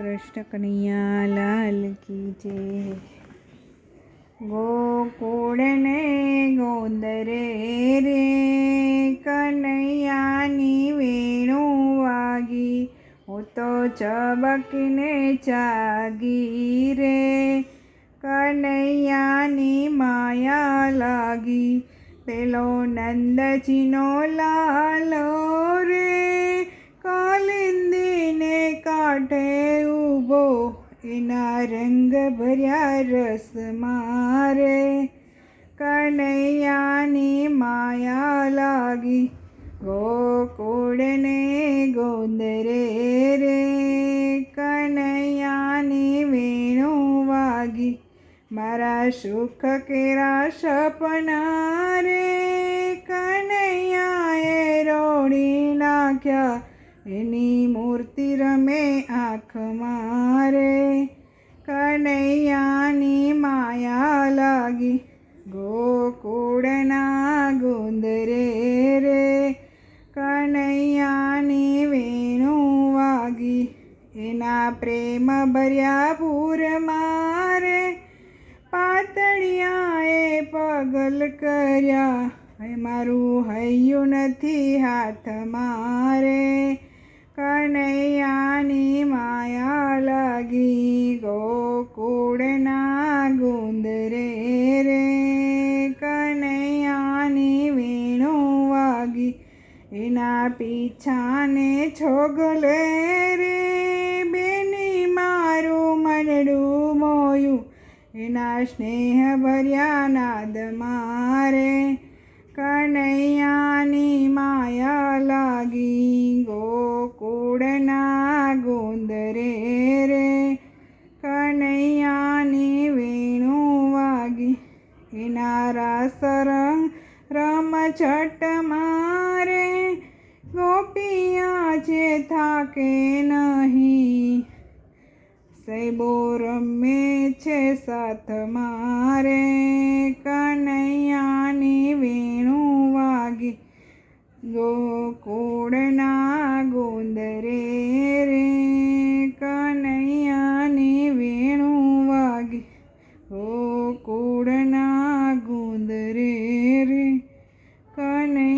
કૃષ્ણ કનૈયા લાલ કી જય. ગોકુળને ગોંદરે રે કનૈયાની વેણુ વાગી. હું તો ચબકીને ચાગી રે. કનૈયાની માયા લાગી. પેલો નંદજીનો લાલો એના રંગ ભર્યા રસ મારે. કનૈયાની માયા લાગી, ગોકુળને ગોંદરે રે. કનૈયાની વેણુ વાગી, મારા સુખ કેરા સપના રે. કનૈયાએ રોડી નાખ્યા એની મૂર્તિ રમે આંખ મારે. કનૈયાની માયા લાગી, ગોકુળના ગુંદરે રે. કનૈયાની વેણુ વાગી, એના પ્રેમ ભર્યા પૂર મારે. પાતળિયાએ પગલ કર્યા, હે મારું હૈયું નથી હાથ મારે. ગોકુળના ગુંદરે રે કનૈયાની વીણો વાગી એના પીછાને છોગલે રે બેની મારું મનડું મોયું એના સ્નેહ ભર્યા નાદ મારે કનૈયાની રામ મારે ગોપિયા છે થાકે નહીં. સૈબો રમે છે સાથ મારે, કનૈયાની વેણું વાગી. ગોકુળના ગોંદરે રે, કનૈયાની વેણું વાગી. ગોકુળના ગુંદરે રે con